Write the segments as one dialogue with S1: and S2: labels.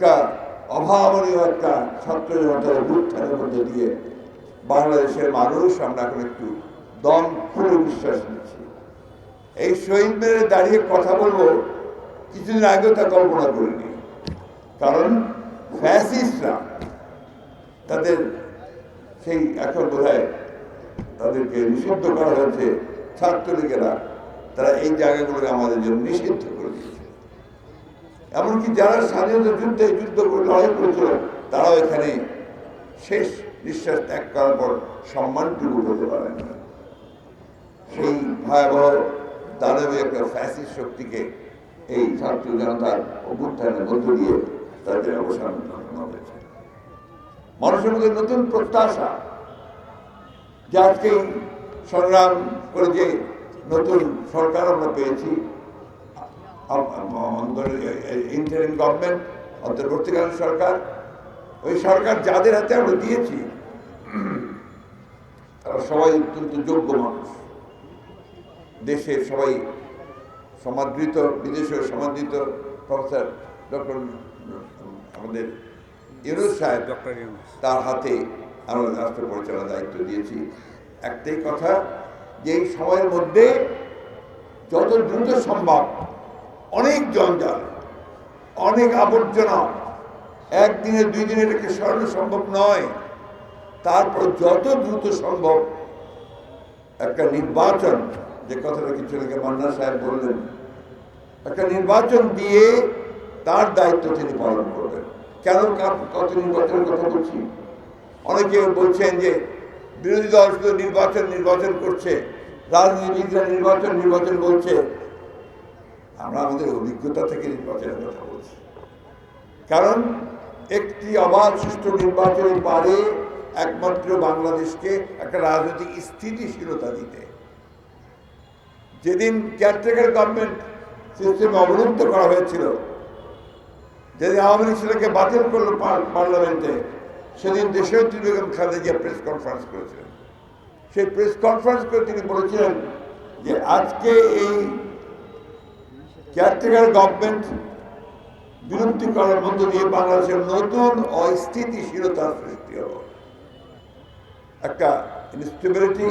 S1: একটা অভাবনীয় একটা ছাত্র জনতার অভ্যুত্থানের মধ্যে দিয়ে বাংলাদেশের মানুষ, আমরা এখন একটু দম খুলে বিশ্বাস নিচ্ছি। এই শহীদ দাঁড়িয়ে কথা বলব, কিছুদিন আগেও তা কল্পনা করিনি। কারণ ফ্যাসিস্টরা তাদের সেই এখন বোধ তাদেরকে নিষিদ্ধ করা হয়েছে ছাত্রলীগেরা। তারা এই জায়গাগুলোকে আমাদের জন্য নিষিদ্ধ এমনকি যারা স্বাধীনতা যুদ্ধে যুদ্ধ করে লড়াই করেছিল, তারাও এখানে শেষ নিঃশ্বাস ত্যাগ করার পর সম্মানটুকু পেতে পারেন সেই ভয়াবহ দানবে একটা ফ্যাসিস শক্তিকে এই ছাত্র জনতার অভ্যুত্থানের মধ্য দিয়ে তাদের অবসান ঘটানো হয়েছে। মানুষের মধ্যে নতুন প্রত্যাশা, যে আজকে সংগ্রাম করে যে নতুন সরকার আমরা পেয়েছি ইন্টারিম গভর্নমেন্ট অন্তর্বর্তীকালীন সরকার ওই সরকার যাদের হাতে আমরা দিয়েছি তারা সবাই অত্যন্ত যোগ্য মানুষ। দেশের সবাই সমাদৃত বিদেশেও সমাদৃত প্রফেসর ডক্টর আমাদের ইউনুস সাহেব
S2: ডক্টর
S1: তার হাতে আমরা রাষ্ট্র পরিচালনার দায়িত্ব দিয়েছি। একটাই কথা যে এই সময়ের মধ্যে যত দ্রুত সম্ভব অনেক জঞ্জাল, অনেক আবর্জনা, একদিনে দুই দিনে এটাকে সরানো সম্ভব নয়। তারপর যত দ্রুত সম্ভব একটা নির্বাচন, যে কথাটা কিছু আগে মান্না সাহেব বললেন, একটা নির্বাচন দিয়ে তার দায়িত্ব তিনি পালন করবেন। কেন কত নির্বাচনের কথা বলছি? অনেকে বলছেন যে বিরোধী দল শুধু নির্বাচন নির্বাচন করছে রাজনীতিবিদরা নির্বাচন নির্বাচন বলছে। আমরা আমাদের অভিজ্ঞতা থেকে নির্বাচনের কথা বলছি। কারণ একটি অবাধ সুষ্ঠু নির্বাচনের পারে একমাত্র বাংলাদেশকে একটা রাজনৈতিক স্থিতিশীলতা দিতে। যেদিন কেয়ারটেকার গভর্নমেন্ট সিস্টেম অবরুদ্ধ করা হয়েছিল, যেদিন আওয়ামী লীগ সেটাকে বাতিল করল পার্লামেন্টে সেদিন দেশনেত্রী বেগম খালেদা জিয়া প্রেস কনফারেন্স করেছিলেন। সেই প্রেস কনফারেন্স করে তিনি বলেছিলেন যে আজকে এই কেয়ারটেকার গভর্নমেন্ট বিলুপ্তি করার মধ্য দিয়ে বাংলাদেশের নতুন অস্থিতিশীলতার সৃষ্টি হল। একটা ইনস্টেবিলিটি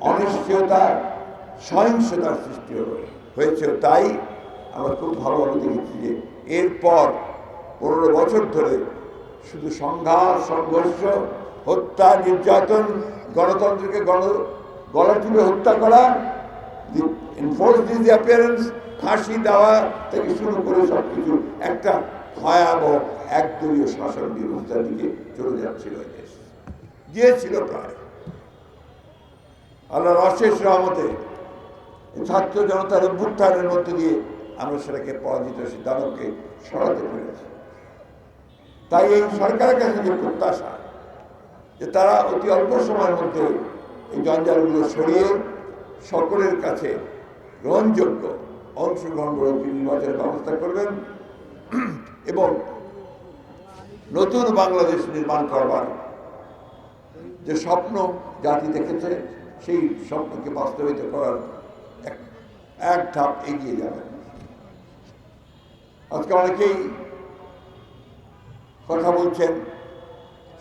S1: অনিশ্চয়তা, সহিংসতার সৃষ্টি হলো। হয়েছে তাই আমরা খুব ভালোভাবে দেখেছি যে এরপর পনেরো বছর ধরে শুধু সংঘাত, সংঘর্ষ, হত্যা, নির্যাতন, গণতন্ত্রকে গণ গলা টিপে হত্যা করা ফাঁসি দেওয়া থেকে শুরু করে সব কিছু একটা ভয়াবহ, একদলীয় শাসন ব্যবস্থার দিকে চলে যাচ্ছিল দেশ। গিয়েছিল প্রায়। আল্লাহর অশেষ রহমতে ছাত্র জনতার অভ্যুত্থানের মধ্যে দিয়ে আমরা সেটাকে পরাজিত সিদ্ধান্তকে সরাতে পেরেছি। তাই এই সরকারের কাছে যে প্রত্যাশা, যে তারা অতি অল্প সময়ের মধ্যে এই জঞ্জালগুলো সরিয়ে সকলের কাছে গ্রহণযোগ্য অংশগ্রহণ করে নির্বাচনের ব্যবস্থা করবেন। এবং নতুন বাংলাদেশ নির্মাণ করবার যে স্বপ্ন জাতি দেখেছে, সেই স্বপ্নকে বাস্তবায়িত করার এক এক ধাপ এগিয়ে যাবেন আজকে অনেকেই কথা বলছেন,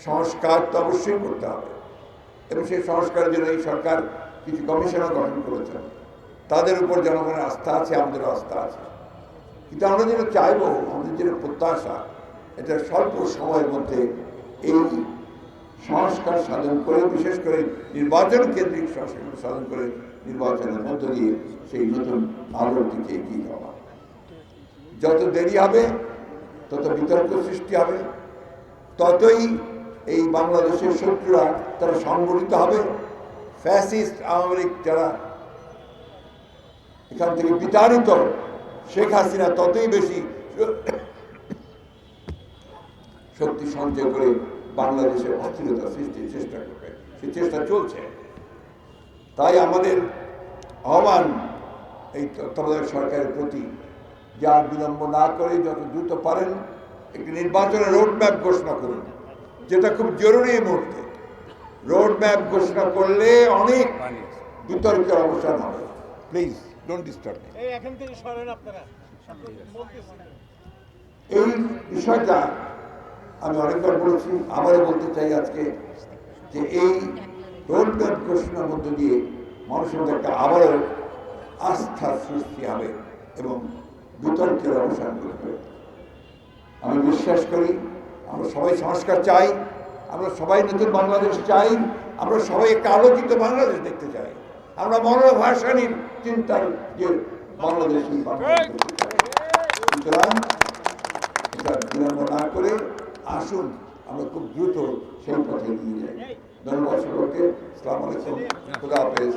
S1: সংস্কার তো অবশ্যই করতে হবে। এবং সেই সংস্কারের জন্য এই সরকার কিছু কমিশনও গঠন করেছেন। তাদের উপর জনগণের আস্থা আছে, আমাদেরও আস্থা আছে। কিন্তু আমরা যেটা চাইব, আমাদের যেটা প্রত্যাশা, এটা স্বল্প সময়ের মধ্যে এই সংস্কার সাধন করে, বিশেষ করে নির্বাচন কেন্দ্রিক সংস্কার সাধন করে নির্বাচনের মধ্য দিয়ে সেই নতুন আলোর দিকে এগিয়ে যাওয়া। যত দেরি হবে, তত বিতর্ক সৃষ্টি হবে, ততই এই বাংলাদেশের শত্রুরা তারা সংগঠিত হবে। ফ্যাসিস্ট আওয়ামী লীগ যারা এখান থেকে বিতাড়িত, শেখ হাসিনা ততই বেশি শক্তি সঞ্চয় করে বাংলাদেশের অস্থিরতা সৃষ্টির চেষ্টা করবে। সেই চেষ্টা চলছে। তাই আমাদের আহ্বান এই তত্ত্বাবধায়ক সরকারের প্রতি, যার বিলম্ব না করে যত দ্রুত পারেন, একটি নির্বাচনের রোড ম্যাপ ঘোষণা করুন, যেটা খুব জরুরি এই মুহূর্তে। রোড ম্যাপ ঘোষণা করলে অনেক বিতর্কের অবসান হবে। প্লিজ ডোন্ট ডিস্টার্ব
S3: এই
S1: বিষয়টা আমি অনেকবার বলেছি আবারও বলতে চাই আজকে যে এই রোড রোডম্যাপ ঘোষণার মধ্য দিয়ে মানুষের মধ্যে একটা আবারও আস্থার সৃষ্টি হবে এবং বিতর্কের অবসান করবে আমি বিশ্বাস করি আমরা সবাই সংস্কার চাই। আমরা সবাই নতুন বাংলাদেশ চাই, আমরা সবাই একটা আলোকিত বাংলাদেশ দেখতে চাই। আমরা বাংলা ভাষা নিয়ে চিন্তার যে বাংলাদেশ বিলম্ব না করে আসুন, আমরা খুব দ্রুত সেই পথে নিয়ে যাই। ধন্যবাদ সকলকে। সালাম আলাইকুম। খুদা হাফেজ।